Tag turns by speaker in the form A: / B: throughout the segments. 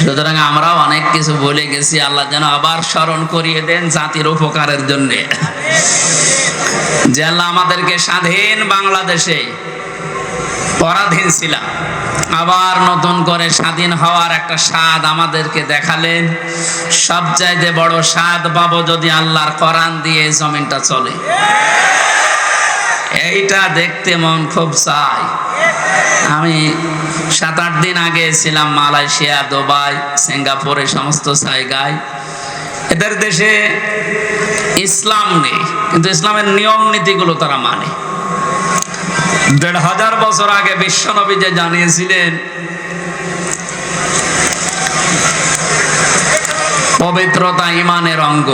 A: সুতরাং আমরাও অনেক কিছু বলে গেছি। আল্লাহ যেন আবার স্মরণ করিয়ে দেন জাতির উপকারের জন্যে। যে আল্লাহ আমাদেরকে স্বাধীন বাংলাদেশে পরাধীন ছিলাম, আবার নতুন করে স্বাধীন হওয়ার একটা স্বাদ আমাদেরকে দেখালেন। সবচাইতে বড় স্বাদ পাবো যদি আল্লাহর কোরআন দিয়ে জমিনটা চলে। এইটা দেখতে মন খুব চাই আমি সাত, আট দিন আগে ছিলাম মালয়েশিয়া, দুবাই, সিঙ্গাপুরে, সমস্ত জায়গায়। এদের দেশে ইসলাম নেই, কিন্তু ইসলামের নিয়ম নীতিগুলো তারা মানে। দেড় হাজার বছর আগে বিশ্বনবী যে জানিয়েছিলেন, পবিত্রতা ইমানের অঙ্গ।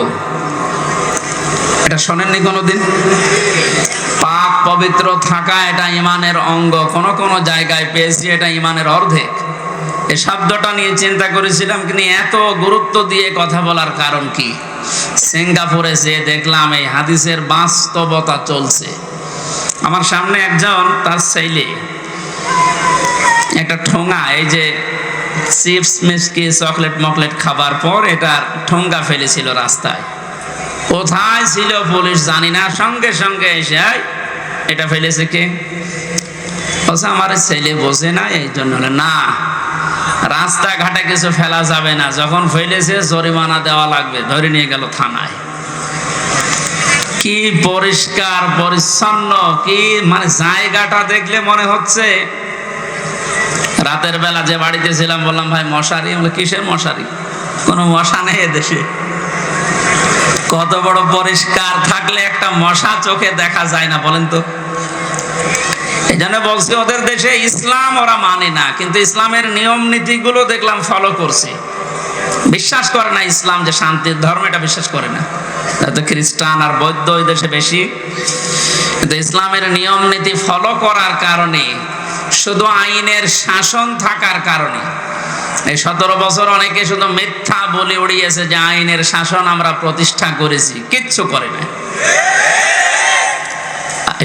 A: এটা শোনেননি কোনোদিন? পবিত্র থাকা এটা ইমানের অঙ্গ। কোন কোন জায়গায় পেয়েছি এটা ইমানের অর্ধেক। এই শব্দটা নিয়ে চিন্তা করেছিলাম কিন্তু এত গুরুত্ব দিয়ে কথা বলার কারণ কি? সিঙ্গাপুরে যে দেখলাম এই হাদিসের বাস্তবতা চলছে। আমার সামনে একজন তার ছেলে একটা ঠোঙা এই যে চিপস মিষ্টি চকলেট মকলেট খাবার পর এটার ঠোঙ্গা ফেলেছিল রাস্তায়। কোথায় ছিল পুলিশ জানি না সঙ্গে সঙ্গে এসে "এই, এটা ফেলেছে কে? বলছে আমার ছেলে বোঝে না এই জন্য না, রাস্তাঘাটে কিছু ফেলা যাবে না। যখন ফেলেছে জরিমানা দেওয়া লাগবে, ধরে নিয়ে গেল থানায়। কি পরিষ্কার, পরিচ্ছন্ন, কি মানে জায়গাটা দেখলে মনে হচ্ছে। রাতের বেলা যে বাড়িতে ছিলাম, বললাম, ভাই, মশারি? বলে, কিসের মশারি? কোনো মশা নেই দেশে। কত বড় পরিষ্কার থাকলে একটা মশা চোখে দেখা যায় না, বলেন তো। এই বলছি, ওদের দেশে ইসলাম ওরা মানে না, কিন্তু ইসলামের নিয়ম নীতিগুলো দেখলাম ফলো করছে। বিশ্বাস করে না ইসলাম যে শান্তির ধর্ম, এটা বিশ্বাস করে না। খ্রিস্টান আর বৌদ্ধ ওই দেশে বেশি। কিন্তু ইসলামের নিয়ম নীতি ফলো করার কারণে, শুধু আইনের শাসন থাকার কারণে, এই সতেরো বছর অনেকে শুধু মিথ্যা বলে উড়িয়েছে যে আইনের শাসন আমরা প্রতিষ্ঠা করেছি, কিচ্ছু করে না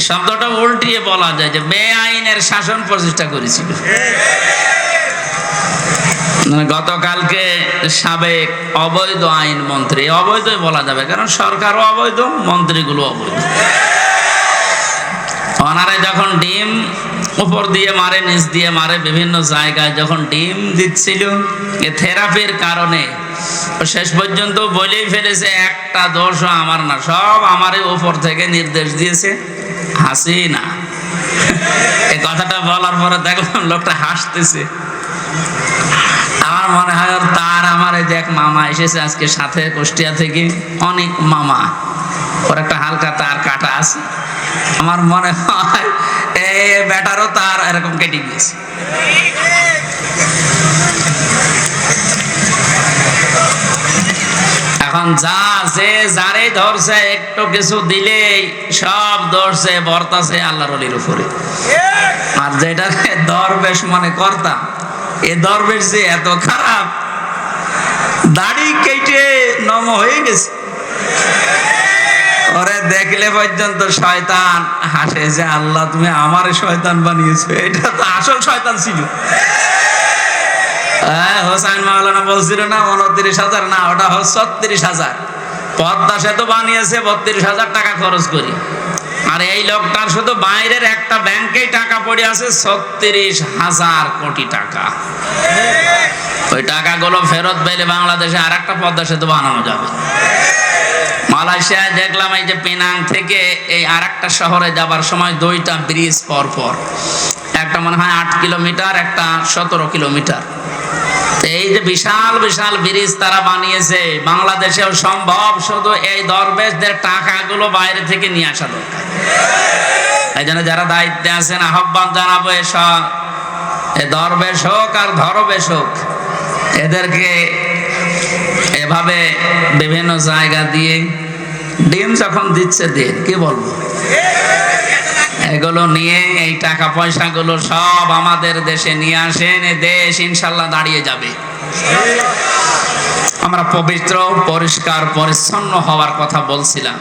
A: শব্দটা উল্টিয়ে বলা যায় যে বেআইনের শাসন প্রচেষ্টা করেছিল। মানে গতকালকে সাবেক অবৈধ আইন মন্ত্রী অবৈধই বলা যাবে, কারণ সরকারও অবৈধ, মন্ত্রীগুলো অবৈধ। ওনারা যখন ডিম উপর দিয়ে মারে, নিচ দিয়ে মারে, বিভিন্ন জায়গায় যখন ডিম দিচ্ছিল, এ থেরাপির কারণে শেষ পর্যন্ত বলেই ফেলেছে, একটা দোষও আমার না, সব আমারই উপর থেকে নির্দেশ দিয়েছে হাসি না এই কথাটা বলার পরে দেখলাম লোকটা হাসতেছে। আমার মনে হয় তার আমার এই যে এক মামা এসেছে আজকে সাথে কুষ্টিয়া থেকে, অনেক মামা। ওর একটা হালকা তার কাটা আছে। আমার মনে হয় এ ব্যাটারও তার এরকম কেটে গিয়েছে। এখন যা যে যারে ধরছে, একটু কিছু দিলেই সব ধরছে, বর্তাছে আল্লাহর অলির উপরে। আর যেটাকে দরবেশ মনে করতাম, এ দরবেশ যে এত খারাপ, দাড়ি কেটে নম হয়ে গেছে। ওরে দেখলে পর্যন্ত শয়তান। হাসে যে আল্লাহ তুমি আমার শয়তান বানিয়েছো। এটা তো আসল শয়তান ছিল। হ্যাঁ, হোসাইন বলছিল না উনত্রিশ হাজার। না ওটা হাজার। পদ্মা সেতু বানিয়েছে বত্রিশ হাজার টাকা খরচ করি। আর এই লোকটার শুধু বাইরের একটা ব্যাংকেই টাকা পড়ে আছে হাজার কোটি টাকা। ওই টাকাগুলো ফেরত পেলে বাংলাদেশে আর একটা পদ্মা সেতু বানানো যাবে। মালয়েশিয়ায় দেখলাম এই যে পেনাং থেকে এই আর একটা শহরে যাবার সময় দুইটা ব্রিজ পর পর একটা মনে হয় আট কিলোমিটার, একটা সতেরো কিলোমিটার। এই যে বিশাল বিশাল ব্রিজ তারা বানিয়েছে, বাংলাদেশেও সম্ভব শুধু এই দরবেশদের টাকাগুলো বাইরে থেকে নিয়ে আসা দরকার। এই জন্য যারা দায়িত্বে আছেন, আহ্বান জানাব এসব। এ দরবেশ হোক আর ধরবেশ হোক, এদেরকে এভাবে বিভিন্ন জায়গা দিয়ে ডিম যখন দিচ্ছে দিন কি বলব? এগুলো নিয়ে এই টাকা পয়সাগুলো সব আমাদের দেশে নিয়ে আসেন দেশ ইনশাল্লাহ দাঁড়িয়ে যাবে। আমরা পবিত্র, পরিষ্কার, পরিচ্ছন্ন হওয়ার কথা বলছিলাম।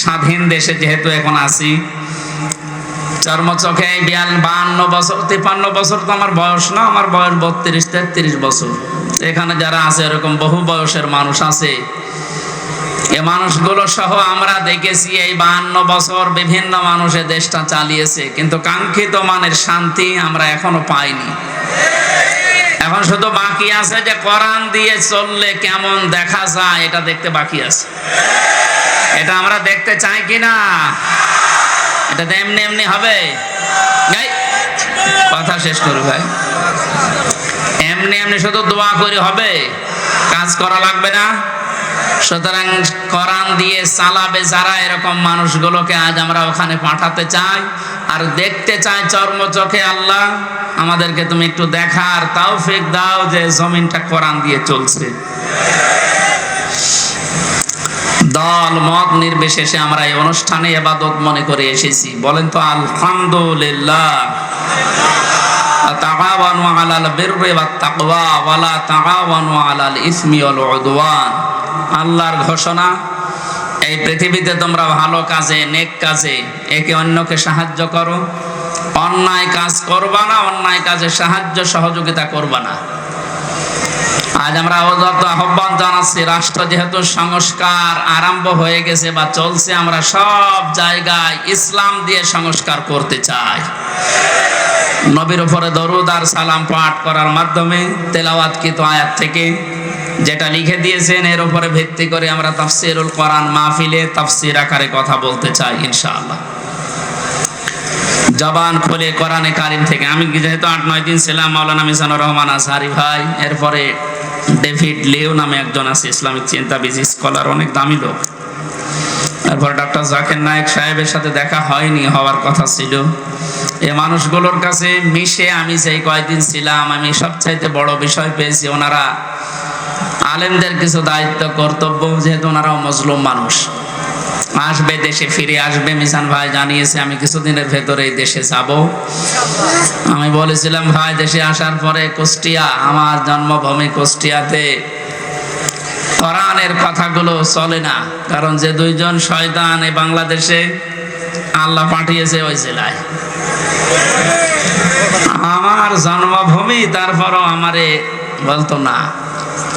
A: স্বাধীন দেশে যেহেতু এখন আছি চর্মচোখে বিয়াল বান্ন বছর তিপ্পান্ন বছর তো আমার বয়স না, আমার বয়স বত্রিশ, তেত্রিশ বছর। এখানে যারা আছে, এরকম বহু বয়সের মানুষ আছে। এ মানুষগুলো সহ আমরা দেখেছি এই বাহান্ন বছর বিভিন্ন মানুষের দেশটা চালিয়েছে। কিন্তু কাঙ্ক্ষিত মানের শান্তি আমরা এখনও পাইনি। এখন শুধু বাকি আছে যে কোরআন দিয়ে চললে কেমন দেখা যায়, এটা দেখতে বাকি আছে। এটা আমরা দেখতে চাই কি না? এটা এমনি এমনি হবে। কথা শেষ করু ভাই। এমনি এমনি শুধু দোয়া করে হবে? কাজ করা লাগবে না? সুতরাং কোরআন দিয়ে চালাবে যারা এরকম মানুষগুলোকে আজ আমরা ওখানে পাঠাতে চাই, আর দেখতে চাই চর্ম চোখে আল্লাহ। আমাদেরকে তুমি একটু দেখার তাও ফেক দাও যে জমিনটা কোরআন দিয়ে চলছে। দল, মত নির্বিশেষে আমরা এই অনুষ্ঠানে এবাদত মনে করে এসেছি। বলেন তো, আলহামদুলিল্লাহ। তাআওয়ানু আলাল বিররি ওয়াত তাকওয়া ওয়ালা তাআওয়ানু আলাল আল্লাহর ঘোষণা, এই পৃথিবীতে তোমরা ভালো কাজে, নেক কাজে একে অন্যকে সাহায্য করো। অন্যায় কাজ করবা না, অন্যায় কাজে সাহায্য সহযোগিতা করবা না। আজ আমরা অযত আহ্বান জানাচ্ছি, রাষ্ট্র যেহেতু সংস্কার আরম্ভ হয়ে গেছে বা চলছে, আমরা সব জায়গায় ইসলাম দিয়ে সংস্কার করতে চাই। নবীর উপরে দরুদ আর সালাম পাঠ করার মাধ্যমে তেলাওয়াতকৃত আয়াত থেকে? যেটা লিখে দিয়েছেন, এর উপরে ভিত্তি করে আমরা তাফসিরুল কোরআন মাহফিলে তাফসির আকারে কথা বলতে চাই, ইনশাআল্লাহ। জবান খুলে কোরআনে কারিম থেকে। আমি যেহেতু আট, নয় দিন ছিলাম, মাওলানা মিজানুর রহমান আজহারি ভাই, এরপরে ডেভিড লেও নামে একজন আছে, ইসলামিক চিন্তাবিদ স্কলার, অনেক দামি লোক। এরপর ডক্টর জাকির নায়েক সাহেবের সাথে দেখা হয়নি, হওয়ার কথা ছিল। এ মানুষগুলোর কাছে মিশে আমি যেই কয়েকদিন ছিলাম, আমি সবচাইতে বড় বিষয় পেয়েছি, ওনারা আলেমদের কিছু দায়িত্ব, কর্তব্য, যেহেতু ওনারাও মজলুম মানুষ। আসবে, দেশে ফিরে আসবে। মিশান ভাই জানিয়েছে, আমি কিছুদিনের ভেতরে দেশে যাব। আমি বলেছিলাম, ভাই, দেশে আসার পরে কুষ্টিয়া, আমার জন্মভূমি কুষ্টিয়াতে। কোরআনের কথাগুলো চলে না, কারণ যে দুইজন শয়তান এই বাংলাদেশে আল্লাহ পাঠিয়েছে ওই জেলায়। আমার জন্মভূমি, তারপরও আমারে বলতো না।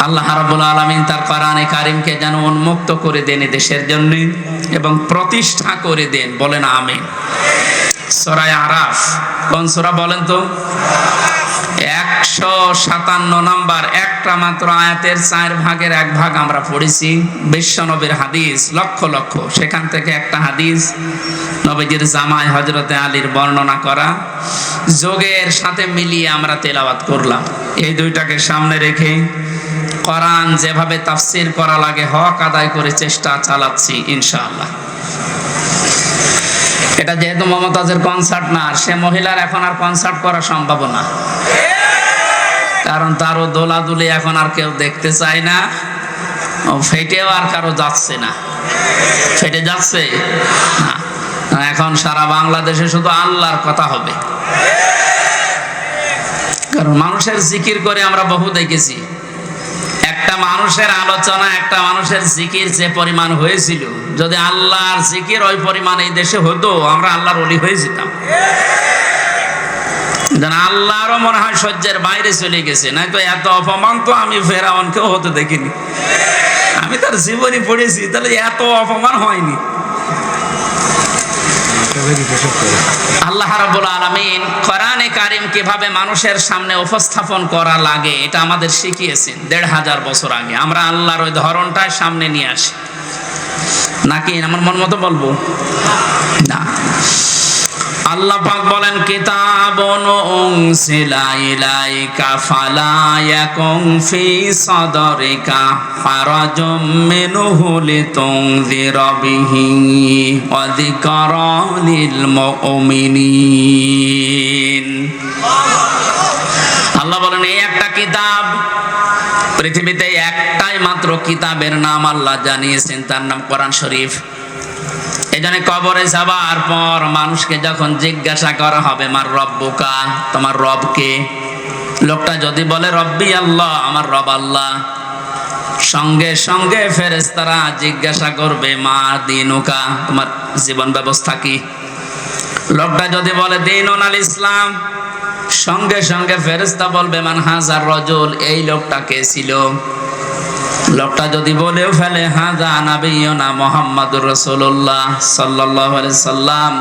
A: আল্লাহ রাব্বুল আলামিন তার কোরআনে কারিমকে যেন উন্মুক্ত করে দেন দেশের জন্য এবং প্রতিষ্ঠা করে দেন। বলেন আমিন। সরাই আরাফ কোন সূরা বলেন তো? একশো সাতান্ন নম্বর, একটা মাত্র আয়াতের চার ভাগের এক ভাগ আমরা পড়েছি। বিশ্ব নবীর হাদিস, লক্ষ লক্ষ। সেখান থেকে একটা হাদিস, নবীজির জামাই হজরতে আলীর বর্ণনা করা। যোগের সাথে মিলিয়ে আমরা তেলাওয়াত করলাম। এই দুইটাকে সামনে রেখে কোরআন যেভাবে তাফসির করা লাগে, হক আদায় করে চেষ্টা চালাচ্ছি, ইনশাআল্লাহ। এটা যেহেতু মমতাজের কনসার্ট না সে মহিলার এখন আর কনসার্ট করা সম্ভব না। কারণ তারও দোলাদুলি এখন আর কেউ দেখতে চায় না। ফেটেও আর কারও যাচ্ছে না। ফেটে যাচ্ছে? এখন সারা বাংলাদেশে শুধু আল্লাহর কথা হবে। কারণ মানুষের জিকির করে আমরা বহু দেখেছি। একটা মানুষের আলোচনা, একটা মানুষের জিকির যে পরিমাণ হয়েছিল, যদি আল্লাহর জিকির ওই পরিমাণ এই দেশে হতো, আমরা আল্লাহর অলি হয়ে যেতাম। আল্লাহরও মনে হয় সহ্যের বাইরে চলে গেছে। নাই তো এত অপমান তো আমি ফেরাউনকেও হতে দেখিনি। আমি তার জীবনী পড়েছি, তাহলে এত অপমান হয়নি। আল্লাহ রাব্বুল আলামিন কোরআনে কারিম কীভাবে মানুষের সামনে উপস্থাপন করা লাগে, এটা আমাদের শিখিয়েছেন দেড় হাজার বছর আগে। আমরা আল্লাহর ওই ধরনটাই সামনে নিয়ে আসি। নাকি আমার মন মতো বলব? না। আল্লাহ পাক বলেন, কিতাবুন উনসিলা ইলাইকা ফালা ইয়াকুম ফি আল্লাহ বলেন, এই একটা কিতাব, পৃথিবীতে একটাই মাত্র কিতাবের নাম আল্লাহ জানিয়েছেন, তার নাম কোরআন শরীফ। এই জন্য কবরে যাবার পর মানুষকে যখন জিজ্ঞাসা করা হবে, মার রব্বুকা তোমার রবকে লোকটা যদি বলে, রব্বি আল্লাহ, আমার রব আল্লাহ। সঙ্গে সঙ্গে ফেরেস্তারা জিজ্ঞাসা করবে, মা দিনুকা, তোমার জীবন ব্যবস্থা কি? লোকটা যদি বলে দিন আল ইসলাম। সঙ্গে সঙ্গে ফেরেস্তা বলবে, মান হাজার রজল, এই লোকটা কে ছিল? লোকটা যদি বলেও ফেলে, হাজা নাবিয়না মোহাম্মদুর রসুল্লাহ সাল্লাহ সাল্লাম।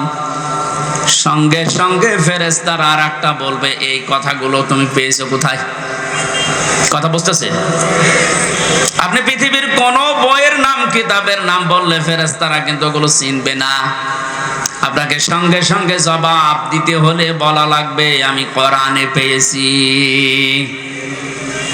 A: সঙ্গে সঙ্গে ফেরেস্তার আর একটা বলবে, এই কথাগুলো তুমি পেয়েছ কোথায়? কথা বুঝতেছে? আপনি পৃথিবীর কোন বইয়ের নাম, কিতাবের নাম বললে ফেরেস্তারা কিন্তু ওগুলো চিনবে না। আপনাকে সঙ্গে সঙ্গে জবাব দিতে হলে বলা লাগবে, আমি কোরআনে পেয়েছি।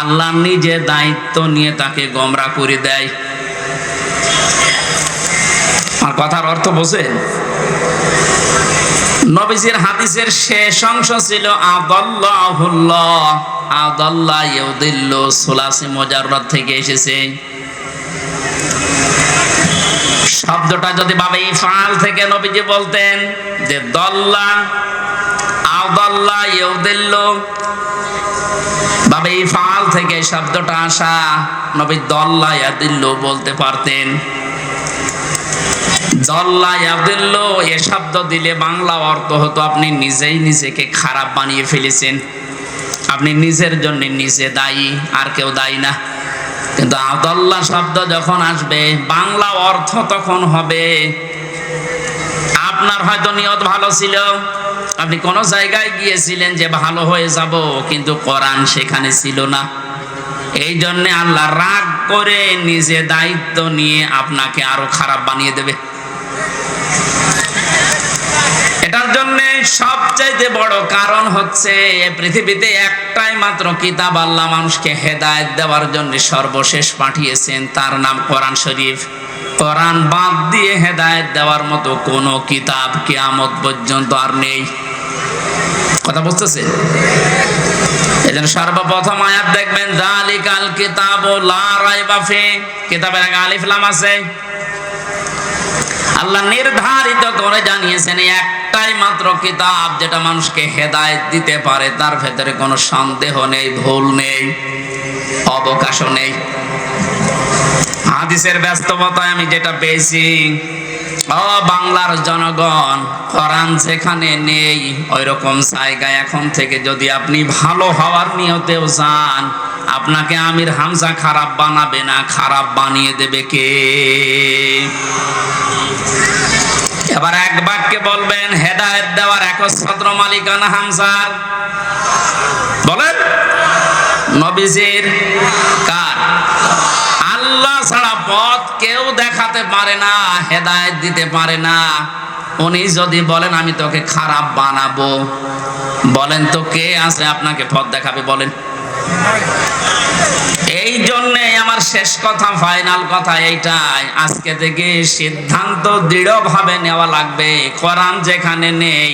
A: আল্লাহ নিজে দায়িত্ব নিয়ে তাকে গমরা করে দেয়। আর কথার অর্থ বোঝেন নবীজির হাদিসের শেষ অংশ ছিল, আদাল্লাহুল্লাহ, আদাল্লাহ ইউদিল্লু সুলাসি মুজাররদ থেকে এসেছে। শব্দটা যদি ভাবে ইফাল থেকে নবীজি বলতেন যে, দল্লা, আদাল্লাহ ইউদিল্লু ভাবে ফাল থেকে শব্দটা আসা নবী দল্লা ইয়াদিল্লু বলতে পারতেন। দল্লা ইয়াদিল্লু এ শব্দ দিলে বাংলা অর্থ হতো আপনি নিজেই নিজেকে খারাপ বানিয়ে ফেলেছেন। আপনি নিজের জন্য নিজে দায়ী, আর কেউ দায়ী না। কিন্তু আদল্লা শব্দ যখন আসবে, বাংলা অর্থ তখন হবে। আপনার হয়তো নিয়ত ভালো ছিল আপনি কোন জায়গায় গিয়েছিলেন যে ভালো হয়ে যাব, কিন্তু কোরআন সেখানে ছিল না। এই জন্য আল্লাহ রাগ করে নিজে দায়িত্ব নিয়ে আপনাকে আরও খারাপ বানিয়ে দেবে। এটার জন্য সবচাইতে বড় কারণ হচ্ছে পৃথিবীতে একটাই মাত্র কিতাব আল্লাহ মানুষকে হেদায়েত দেওয়ার জন্য সর্বশেষ পাঠিয়েছেন, তার নাম কোরআন শরীফ। কোরআন বাদ দিয়ে হেদায়েত দেওয়ার মতো কোনো কিতাব কিয়ামত পর্যন্ত আর নেই। কথা বুঝতেছে? সর্বপ্রথম আয়াত দেখবেন জালিকাল কিতাব কিতাবের আগে আলিফ লাম আছে। আল্লাহ নির্ধারিত করে জানিয়েছেন একটাই মাত্র কিতাব যেটা মানুষকে হেদায়েত দিতে পারে, তার ভেতরে কোনো সন্দেহ নেই, ভুল নেই, অবকাশও নেই। হাদিসের ব্যস্ততায় আমি যেটা পেয়েছি বাংলার জনগণ, কোরআন যেখানে নেই ওই রকম জায়গায় এখন থেকে যদি আপনি ভালো হওয়ার নিয়তেও যান, আপনাকে আমির হামজা খারাপ বানাবে না, খারাপ বানিয়ে দেবে কে? এবার এক বাক্যে বলবেন, হেদায়েত দেওয়ার একচ্ছত্র মালিকানা হামজার। বলেন, নবীজির কার? আল্লাহ ছাড়া পথ কেউ দেখাতে পারে না, হেদায়েত দিতে পারে না। উনি যদি বলেন, আমি তোকে খারাপ বানাবো। বলেন, তো কে আছে আপনাকে পথ দেখাবে? বলেন। এই জন্যে আমার শেষ কথা, ফাইনাল কথা এইটাই। আজকে থেকে সিদ্ধান্ত দৃঢ়ভাবে নেওয়া লাগবে। কোরআন যেখানে নেই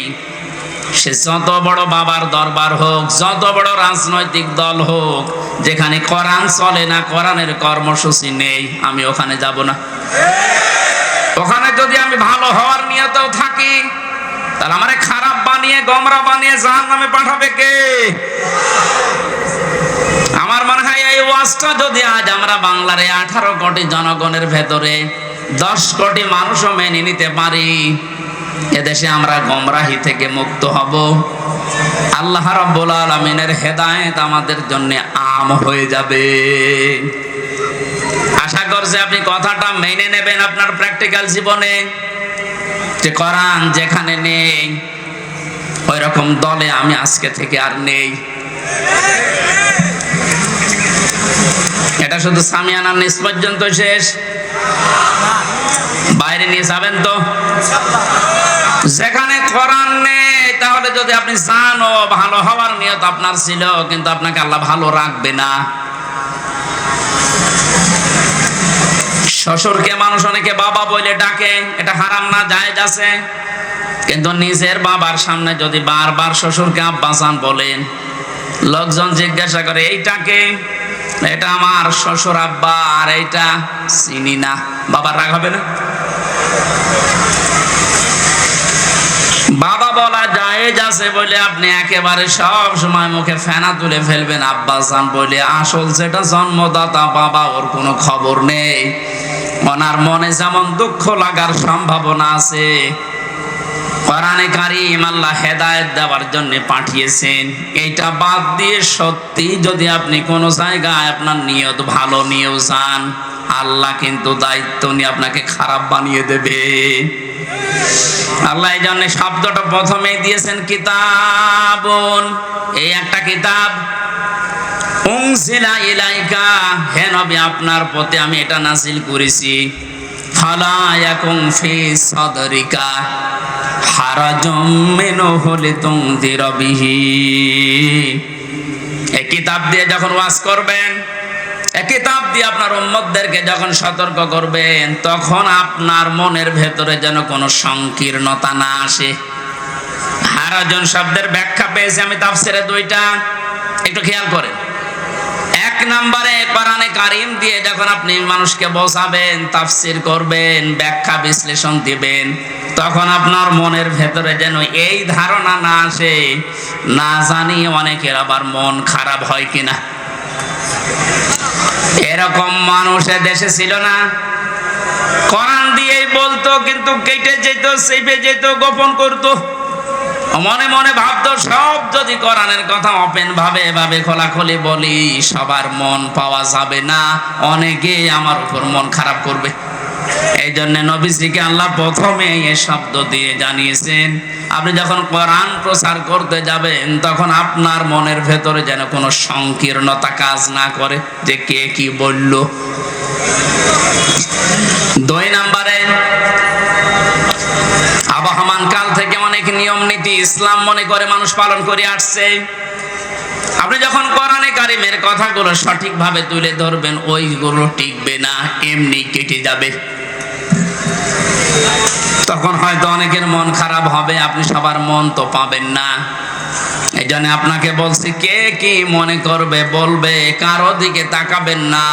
A: সে যত বড় বাবার দরবার হোক, যত বড় রাজনৈতিক দল হোক, যেখানে কোরআন চলে না, কোরআনের কর্মসূচি নেই, আমি ওখানে যাব না। ওখানে যদি আমি ভালো হওয়ার নিয়তেও থাকি, তাহলে আমারে খারাপ বানিয়ে, গমরা বানিয়ে জাহান নামে পাঠাবে কে? আচ্ছা যদি আজ আমরা বাংলার এই আঠারো কোটি জনগণের ভেতরে দশ কোটি মানুষও মেনে নিতে পারি এদেশে আমরা গমরাহি থেকে মুক্ত হব। আল্লাহ রাব্বুল আলামিনের হেদায়েত আমাদের জন্য আম হয়ে যাবে। আশা করছি আপনি কথাটা মেনে নেবেন আপনার প্র্যাকটিক্যাল জীবনে। যে কোরআন যেখানে নেই ওই রকম দলে আমি আজকে থেকে আর নেই। এটা শুধু সামিয়ানার নিচ পর্যন্ত শেষ। বাইরে নিয়ে যাবেন তো? যেখানে কোরআন নেই, তাহলে যদি আপনি ও ভালো হওয়ার নিয়ত আপনার ছিল, কিন্তু আপনাকে আল্লাহ ভালো রাখবে না। শ্বশুরকে মানুষ অনেকে বাবা বলে ডাকে, এটা হারাম না, জায়েজ আছে। কিন্তু নিজের বাবার সামনে যদি বারবার শ্বশুরকে আব্বাসান বলেন, লোকজন জিজ্ঞাসা করে এইটাকে এটা আমার শ্বশুর আব্বা, আর এইটা চিনি না। বাবার রাগ হবে না বাবা জায়েজ আছে বলে আপনি একেবারে সব সময় মুখে ফেনা তুলে ফেলবেন। আব্বাসান বলে, আসল যেটা জন্মদাতা, বাবা, ওর কোনো খবর নেই। ওনার মনে যেমন দুঃখ লাগার সম্ভাবনা আছে। কোরআনে কারিম আল্লাহ হেদায়েত দেওয়ার জন্য পাঠিয়েছেন। এইটা বাদ দিয়ে সত্যি যদি আপনি কোনো জায়গায় আপনার নিয়ত ভালো নিয়েও যান, আল্লাহ কিন্তু দায়িত্ব নিয়ে আপনাকে খারাপ বানিয়ে দেবে। আল্লাহ এই জন্য শব্দটা প্রথমে দিয়েছেন কিতাবন। এই একটা কিতাব আপনার প্রতি আমি এটা নাসিল করেছি। বিহি এই কিতাব দিয়ে যখন ওয়াজ করবেন কিতাব দিয়ে আপনার উম্মতদেরকে যখন সতর্ক করবেন, তখন আপনার মনের ভেতরে যেন কোনো সংকীর্ণতা না আসে। হারাজন শব্দের ব্যাখ্যা পেয়েছি আমি তাফসিরে দুইটা। একটু খেয়াল করেন। এক নম্বরে কোরআনে কারিম দিয়ে যখন আপনি মানুষকে বোঝাবেন, তাফসির করবেন, ব্যাখ্যা বিশ্লেষণ দিবেন, তখন আপনার মনের ভেতরে যেন এই ধারণা না আসে, না জানি অনেকের আবার মন খারাপ হয় কিনা। এরকম মানুষ দেশে ছিল না। কোরআন দিয়েই বলতো, কিন্তু কেটে যেত, সেপে যেত, গোপন করতো। মনে মনে ভাবতো, সব যদি কোরআনের কথা ওপেন ভাবে, এভাবে খোলাখুলি বলি, সবার মন পাওয়া যাবে না অনেকে আমার উপর মন খারাপ করবে। এই জন্য নবীজিকে আল্লাহ প্রথমে এই শব্দ দিয়ে জানিয়েছেন, আপনি যখন কোরআন প্রচার করতে যাবেন, তখন আপনার মনের ভেতরে যেন কোনো সংকীর্ণতা কাজ না করে যে কে কি বলল। দুই নাম্বারে, আবহমান কাল থেকে অনেক নিয়ম নীতি ইসলাম মনে করে মানুষ পালন করে আসছে। আপনি যখন কোরআনে কারিমের কথাগুলো সঠিকভাবে তুলে ধরবেন, ওইগুলো টিকবে না, এমনি কেটে যাবে। তখন হয়তো অনেকের মন খারাপ হবে, আপনি সবার মন তো পাবেন না। এই জন্য আপনাকে বলছি, কে কি মনে করবে, বলবে, কারও দিকে তাকাবেন না।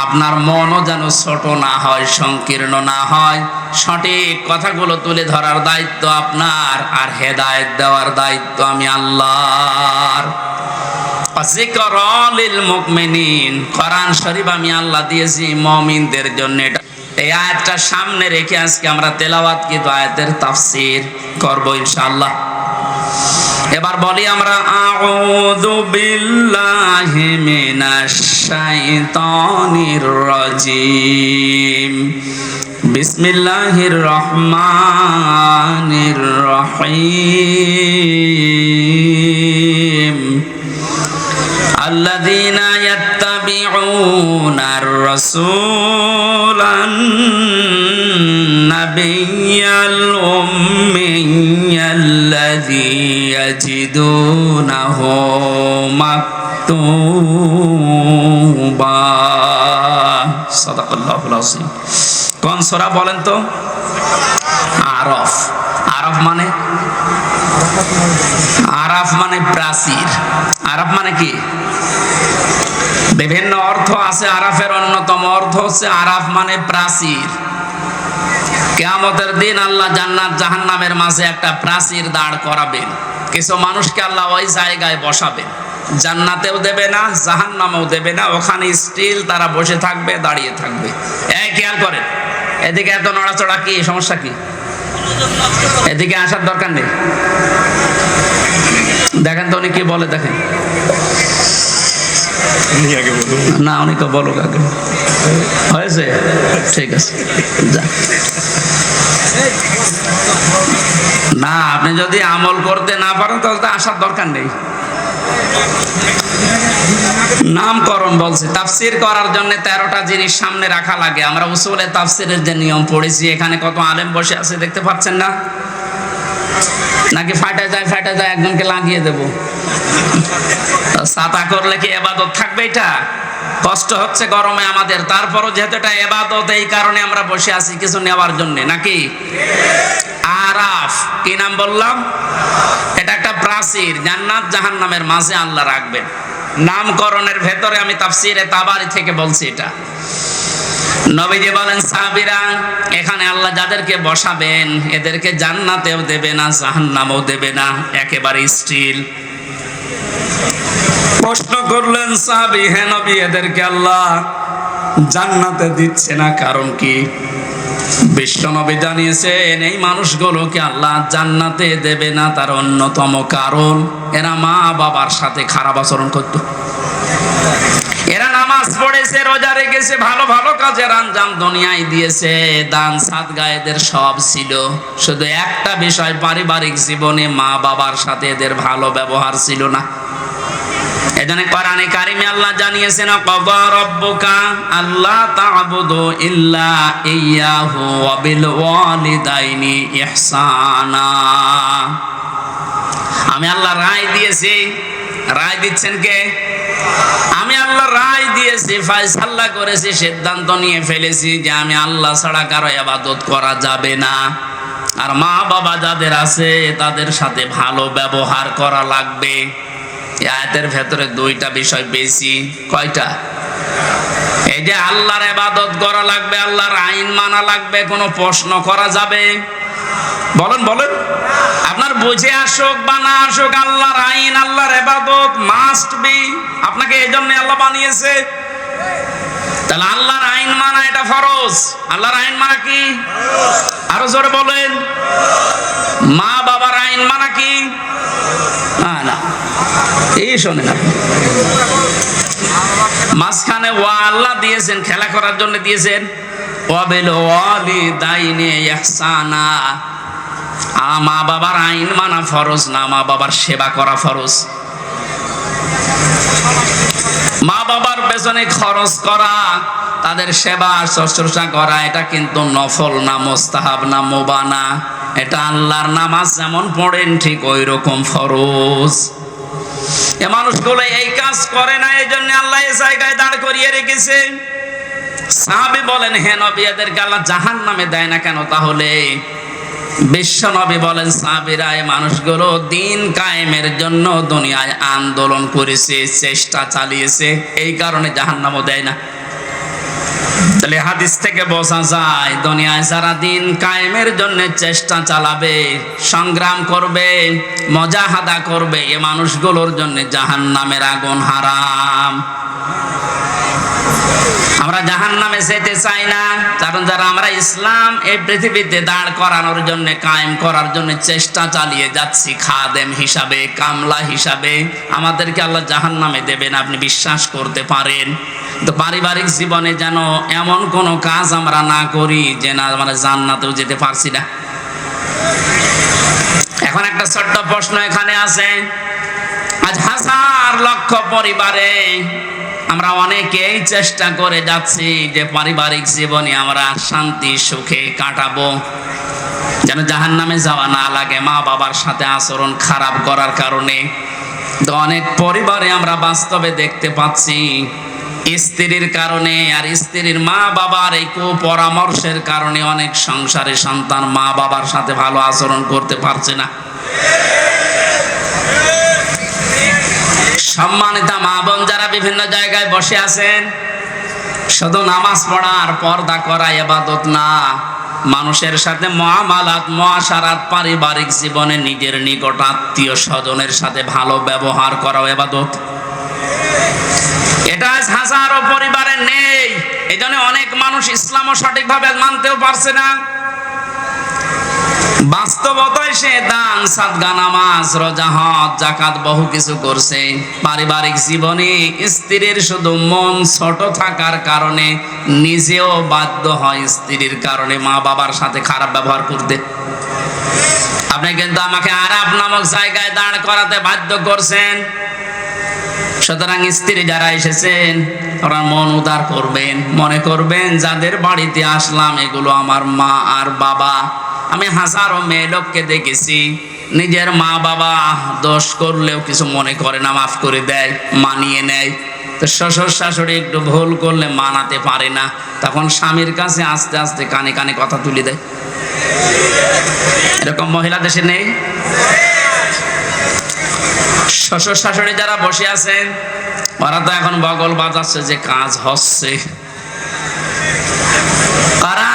A: আপনার মনও যেন ছোট না হয়, সংকীর্ণ না হয়। সঠিক কথাগুলো তুলে ধরার দায়িত্ব আপনার আর হেদায়েত দেওয়ার দায়িত্ব আমি আল্লাহর। কোরআন শরীফ আমি আল্লাহ দিয়েছি মুমিনদের জন্য। সামনে রেখে আজকে আমরা তেলাওয়াত কিন্তু আয়াতের তাফসির করব ইনশাআল্লাহ। এবার বলি আমরা আউযু বিল্লাহি মিনাশ শাইতানির রাজিম। বিসমিল্লাহির রহমানির রহিম। আল্লাযীনা ইয়াত্তাবিউনার রাসূলান يجدونه مكتوبا صدق الله العظيم কোন সূরা বলেন তো আরফ আরফ মানে আরাফ মানে প্রাচীর আরাফ মানে কি বিভিন্ন অর্থ আছে আরাফের অন্যতম অর্থ হচ্ছে আরাফ মানে প্রাচীর কেয়ামতের দিন আল্লাহ জান্নাত জাহান্নামের মাঝে একটা প্রাচীর দাঁড় করাবেন কিছু মানুষকে আল্লাহ ওই জায়গায় বসাবেন জান্নাতেও দেবে না জাহান্নামেও দেবে না ওখানে স্টিল তারা বসে থাকবে দাঁড়িয়ে থাকবে। এই খেয়াল করেন? এদিকে এত নড়াচড়া কি? সমস্যা কি? এদিকে আসার দরকার নেই। দেখেন তো উনি কি বলে দেখেন। না উনি তো বলো আগে। হয়েছে? ঠিক আছে। যা। না, আপনি যদি আমল করতে না পারেন, তাহলে তো আসার দরকার নেই। নামকরণ বলছে, তাফসির করার জন্য তেরোটা জিনিস সামনে রাখা লাগে। আমরা উসুলে তাফসিরের যে নিয়ম পড়েছি, এখানে কত আলেম বসে আছে দেখতে পাচ্ছেন না? নাকি ফাটা যায় ফাটা যায়, একজনকে লাগিয়ে দেবো। সাতা করলে কি এবাদত থাকবে এটা? কষ্ট হচ্ছে গরমে আমাদের, তারপরও যেহেতু এটা এবাদত, এই কারণে আমরা বসে আছি কিছু নেওয়ার জন্য, নাকি? আরাফ। কি নাম বললাম? এটা একটা প্রাচীর, জান্নাত জাহান্নামের মাঝে আল্লাহ রাখবেন। নামকরণের ভেতরে আমি তাফসিরে তাবারি থেকে বলছি এটা। নবীজি বলেন, সাহাবীরা, এখানে আল্লাহ যাদেরকে বসাবেন, এদেরকে জান্নাতেও দেবে না, জাহান্নামেও দেবে না একেবারে স্টিল। প্রশ্ন করলেন, সাহাবী, হে নবী, এদেরকে আল্লাহ জান্নাতে দিচ্ছে না কারণ কি? বিশ্ব নবী জানিয়েছেন, এই মানুষগুলোকে আল্লাহ জান্নাতে দেবে না, তার অন্যতম কারণ, এরা মা বাবার সাথে খারাপ আচরণ করতো। এরা নামাজ পড়েছে, রোজা রেখেছে, ভালো ভালো কাজের আঞ্জাম দুনিয়ায় দিয়েছে, দান সাত গায়েদের সব ছিল। শুধু একটা বিষয়, পারিবারিক জীবনে মা বাবার সাথে এদের ভালো ব্যবহার ছিল না। এজন্য কোরআনে কারিমে আল্লাহ জানিয়েছেন কবা রব্বুকা আল্লাহ তা'বুদু ইল্লা ইয়াহু ওয়া বিল ওয়ালিদাইনি ইহসানা। আমি আল্লাহ রায় দিয়েছি। রায় দিচ্ছেন কে? আমি আল্লাহ রায় দিয়েছি, ফায়সাল্লা করেছি, সিদ্ধান্ত নিয়ে ফেলেছি যে আমি আল্লাহ ছাড়া কারও ইবাদত করা যাবে না। আর মা বাবা যাদের আছে, তাদের সাথে ভালো ব্যবহার করা লাগবে। এই আয়াতের ভেতরে দুইটা বিষয় বেশি। কয়টা? এই যে আল্লাহর ইবাদত করা লাগবে, আল্লাহর আইন মানা লাগবে, কোনো প্রশ্ন করা যাবে? বলেন বলেন। আপনার বুঝে আসুক বা না আসুক, আল্লাহর আইন, আল্লাহর ইবাদত মাস্ট বি আপনাকে এই জন্য আল্লাহ বানিয়েছে। তাহলে আল্লাহর আইন মানা এটা ফরজ। আল্লাহর আইন মানা কি? আরও জোরে বলেন। মা বাবার আইন মানা কি? এই শোনেন। মাঝখানে ওয়া আল্লাহ দিয়েছেন, খেলা করার জন্য দিয়েছেন। মা বাবার পেছনে খরচ করা, তাদের সেবা শুশ্রূষা করা, এটা কিন্তু নফল না, মোস্তাহাব না, মোবানা। এটা আল্লাহর নামাজ যেমন পড়েন, ঠিক ওই রকম ফরজ। এ মানুষগুলো এই কাজ করে না, এই জন্য আল্লাহ এই জায়গায় দাঁড় করিয়ে রেখেছে। সাহাবি বলেন আল্লাহ জাহান নামে দেয় না কেন তাহলে? বিশ্ব নবী বলেন, সাহাবিরা এই মানুষগুলো দিন কায়েমের জন্য দুনিয়ায় আন্দোলন করেছে, চেষ্টা চালিয়েছে, এই কারণে জাহান্নামও দেয় না। তাহলে হাদিস থেকে বোঝা যায়, দুনিয়ায় যারা দিন কায়েমের জন্য চেষ্টা চালাবে, সংগ্রাম করবে, মজা মজাহাদা করবে, এ মানুষগুলোর জন্য জাহান্নামের আগুন হারাম। আমরা জাহান নামে যেতে চাই না, কারণ যারা আমরা ইসলাম এই পৃথিবীতে দাঁড় করানোর জন্য, কায়েম করার জন্য চেষ্টা চালিয়ে যাচ্ছি, খাদেম হিসাবে, কামলা হিসাবে। আমাদেরকে আল্লাহ জাহান নামে দেবেন, আপনি বিশ্বাস করতে পারেন। তো পারিবারিক জীবনে যেন এমন কোনো কাজ আমরা না করি, যে না আমরা জান্নাতেও যেতে পারছি না। এখন একটা ছোট্ট প্রশ্ন এখানে আছে। আজ হাজার লক্ষ পরিবারে আমরা অনেকেই চেষ্টা করে যাচ্ছি যে পারিবারিক জীবনে আমরা শান্তি, সুখে কাটাবো। যেন জাহান নামে যাওয়া না লাগে, মা বাবার সাথে আচরণ খারাপ করার কারণে। তো অনেক পরিবারে আমরা বাস্তবে দেখতে পাচ্ছি, স্ত্রীর কারণে আর স্ত্রীর মা বাবার এই কুপরামর্শের কারণে অনেক সংসারে সন্তান মা বাবার সাথে ভালো আচরণ করতে পারছে না। সম্মানিতা মা বোন যারা বিভিন্ন জায়গায় বসে আছেন, শুধু নামাজ পড়ার পর্দা করা এবাদত না, মানুষের সাথে মহামালাত, মহাসারাত, পারিবারিক জীবনে নিজের নিকট আত্মীয় স্বজনের সাথে ভালো ব্যবহার করাও এবাদত এটা আজ হাজারো পরিবারে নেই এই অনেক মানুষ ইসলামও সঠিকভাবে মানতেও পারছে না। বাস্তবতায় সে দান, সাদগা নামাজ, রোজা জাকাত বহু কিছু করছে। পারিবারিক জীবনে স্ত্রীর শুধু মন ছোট থাকার কারণে নিজেও বাধ্য হয় স্ত্রীর কারণে মা বাবার সাথে খারাপ ব্যবহার করতে। আপনি কিন্তু আমাকে আরাপ নামক জায়গায় দাঁড় করাতে বাধ্য করছেন। সুতরাং স্ত্রী যারা এসেছেন, ওরা মন উদার করবেন, মনে করবেন, যাদের বাড়িতে আসলাম, এগুলো আমার মা আর বাবা। আমি হাজারো মেয়ে লোককে দেখেছি। নিজের মা বাবা দোষ করলেও কিছু মনে করে না, মাফ করে দেয়, মানিয়ে নেয়। তো শ্বশুর শাশুড়ি একটু ভুল করলে মানাতে পারে না। তখন স্বামীর কাছে আস্তে আস্তে কানে কানে কথা তুলে দেয়। এরকম মহিলা দেশে নেই? শ্বশুর শাশুড়ি যারা বসে আছেন, ওরা তো এখন বগল বাজাচ্ছে যে কাজ হচ্ছে। কারিম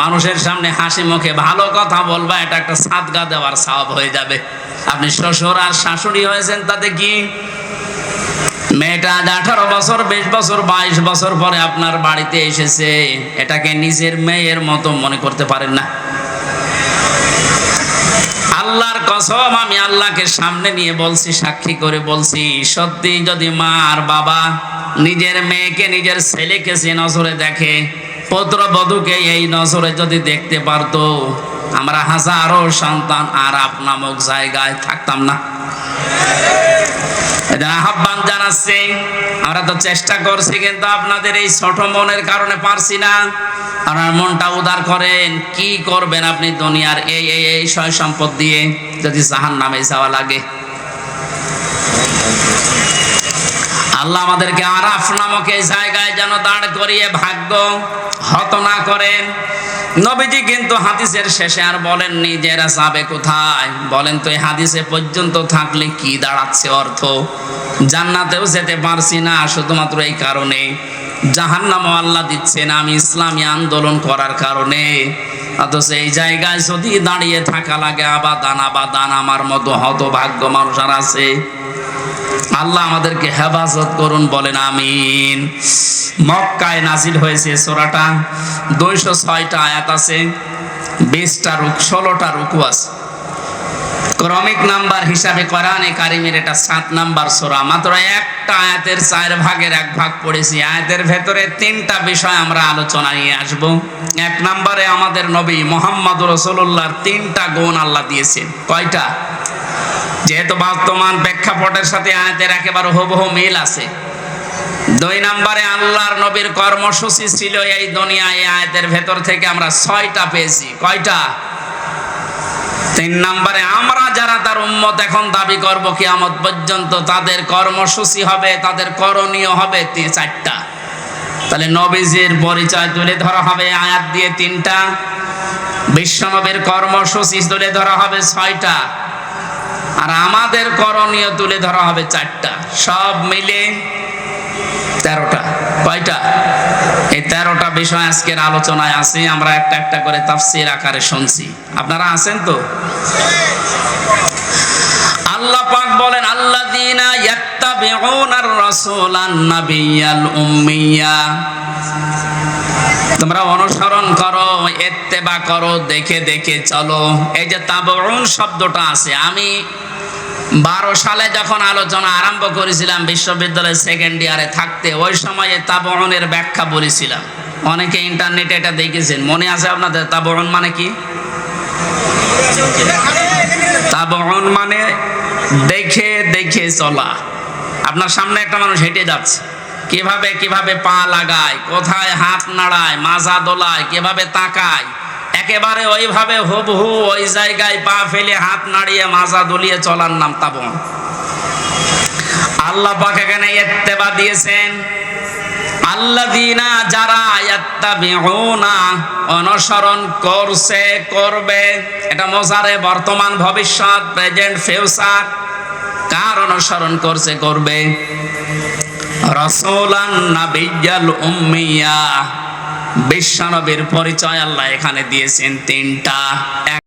A: মানুষের সামনে হাসি মুখে ভালো কথা বলবা, এটা একটা সাদগা দেওয়ার সওয়াব হয়ে যাবে। আপনি শ্বশুর আর শাশুড়ি হয়েছেন, তাতে কি? মেয়েটা আজ আঠারো বছর, বিশ বছর, বাইশ বছর পরে আপনার বাড়িতে এসেছে। এটাকে নিজের মেয়ের মতো মনে করতে পারেন না। আল্লাহর কসম আমি আল্লাহকে সামনে নিয়ে বলছি, সাক্ষী করে বলছি, সত্যি যদি মা আর বাবা নিজের মেয়েকে, নিজের ছেলেকে সে নজরে দেখে, পুত্র বধুকে এই নজরে যদি দেখতে পারতো, আমরা হাজারো সন্তান আর আপনামক জায়গায় থাকতাম না। আহ্বান জানাচ্ছি। আমরা তো চেষ্টা করছি কিন্তু আপনাদের এই ছোট মনের কারণে পারছি না। আপনার মনটা উদার করেন, কি করবেন আপনি দুনিয়ার এই এই এই সয় সম্পদ দিয়ে? যদি জাহান নামে যাওয়া লাগে। আল্লাহ আমাদেরকে আরাফ নামক এই জায়গায় যেন দাঁড় করিয়ে ভাগ্য হত না করেন। নবীজি কিন্তু হাদিসের শেষে আর বলেননি যে এরা যাবে কোথায়? বলেন তো এই হাদিসে পর্যন্ত থাকলে কি দাঁড়াচ্ছে অর্থ? জান্নাতেও যেতে পারছি না, শুধুমাত্র এই কারণে। জাহান্নাম আল্লাহ দিচ্ছেন আমি ইসলামী আন্দোলন করার কারণে। অথচ এই জায়গায় যদি দাঁড়িয়ে থাকা লাগে, আবাদান আবাদান, আমার মতো হতভাগ্য মানুষ আর আছে। আল্লাহ আমাদেরকে হেফাজত করুন, বলেন আমিন। মক্কায় নাজিল হয়েছে সোরাটা। দুইশো ছয়টা আয়াত আছে, বিশটা রুক, ষোলোটা রুকু আছে। ক্রমিক নাম্বার হিসাবে কোরআনে কারিমের এটা সাত নাম্বার সোরা। মাত্র একটা আয়াতের চার ভাগের এক ভাগ পড়েছি। আয়াতের ভেতরে তিনটা বিষয় আমরা আলোচনা নিয়ে আসব। এক নম্বরে আমাদের নবী মোহাম্মদ রসুল্লাহর তিনটা গুণ আল্লাহ দিয়েছেন। কয়টা? যেহেতু বর্তমান প্রেক্ষাপটের সাথে আয়াতের একেবারে হুবহু মিল আছে, দুই নম্বরে আল্লাহর নবীর কর্মসূচি ছিল এই দুনিয়ায়, এই আয়াতের ভেতর থেকে আমরা ছয়টা পেয়েছি। কয়টা? তিন নম্বরে আমরা যারা তার উম্মত এখন দাবি করব কিয়ামত পর্যন্ত তাদের কর্মসূচি হবে, তাদের করণীয় হবে তিন চারটা। তাহলে নবীজির পরিচয় তুলে ধরা হবে আয়াত দিয়ে তিনটা, বিশ্বনবীর কর্মসূচি তুলে ধরা হবে ছয়টা। আর আমাদের করণীয় তুলে ধরা হবে চারটা। সব মিলে তেরোটা। কয়টা? এই তেরোটা বিষয় আজকের আলোচনায় আছে, আমরা একটা একটা করে তাফসির আকারে শুনছি। আপনারা আছেন তো? আল্লাহ পাক বলেন, আল্লাযীনা ইয়াত্তাবিউনার রাসূলান নাবিয়াল উম্মিয়া। তোমরা অনুসরণ করো, এত্তেবা করো, দেখে দেখে চলো। এই যে তাবউন শব্দটা আছে, আমি বারো সালে যখন আলোচনা আরম্ভ করেছিলাম বিশ্ববিদ্যালয়ের সেকেন্ড ইয়ারে থাকতে, ওই সময়ে তাবনের ব্যাখ্যা বলেছিলাম। অনেকে ইন্টারনেটে এটা দেখেছেন। মনে আছে আপনাদের তাবন মানে কি? তাবন মানে দেখে দেখে চলা। আপনার সামনে একটা মানুষ হেঁটে যাচ্ছে। কীভাবে কীভাবে পা লাগায়, কোথায় হাত নাড়ায়, মাজা দোলায়, কীভাবে তাকায়, একেবারে ওইভাবে হুবহু ওই জায়গায় পা ফেলে হাত নাড়িয়ে, মাজা দলিয়ে চলার নাম তাবন। আল্লাহ পাক এখানে ইত্তেবা দিয়েছেন যারা করছে, করবে, এটা বর্তমান ভবিষ্যৎ, প্রেজেন্ট ফিউচার, কার অনুসরণ করছে, করবে? রসৌলান পরিচয় আল্লাহ এখানে দিয়েছেন তিনটা।